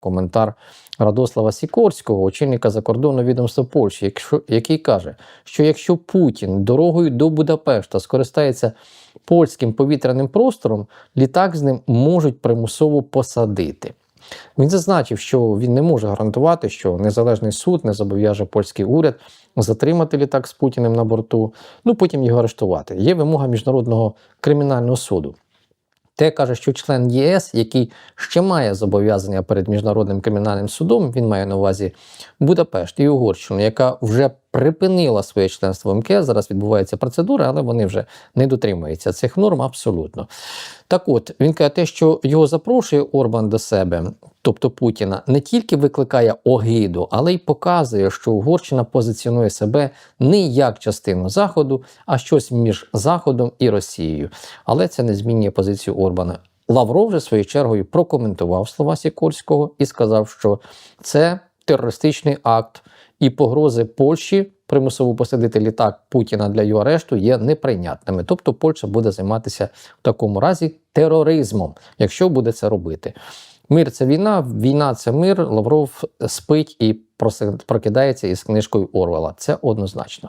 коментар Радослава Сікорського, очільника закордонного відомства Польщі, який каже, що якщо Путін дорогою до Будапешта скористається польським повітряним простором, літак з ним можуть примусово посадити. Він зазначив, що він не може гарантувати, що незалежний суд не зобов'яже польський уряд затримати літак з Путіним на борту, ну потім його арештувати. Є вимога міжнародного кримінального суду. Те каже, що член ЄС, який ще має зобов'язання перед міжнародним кримінальним судом, він має на увазі Будапешт і Угорщину, яка вже припинила своє членство в МКС. Зараз відбувається процедура, але вони вже не дотримуються цих норм абсолютно. Так от він каже, те, що його запрошує Орбан до себе, тобто Путіна, не тільки викликає огиду, але й показує, що Угорщина позиціонує себе не як частину Заходу, а щось між Заходом і Росією. Але це не змінює позицію Орбана. Лавров же своєю чергою прокоментував слова Сікорського і сказав, що це терористичний акт і погрози Польщі примусово посадити літак Путіна для його арешту є неприйнятними. Тобто Польща буде займатися в такому разі тероризмом, якщо буде це робити. Мир це війна, війна це мир. Лавров спить і прокидається із книжкою Орвела. Це однозначно.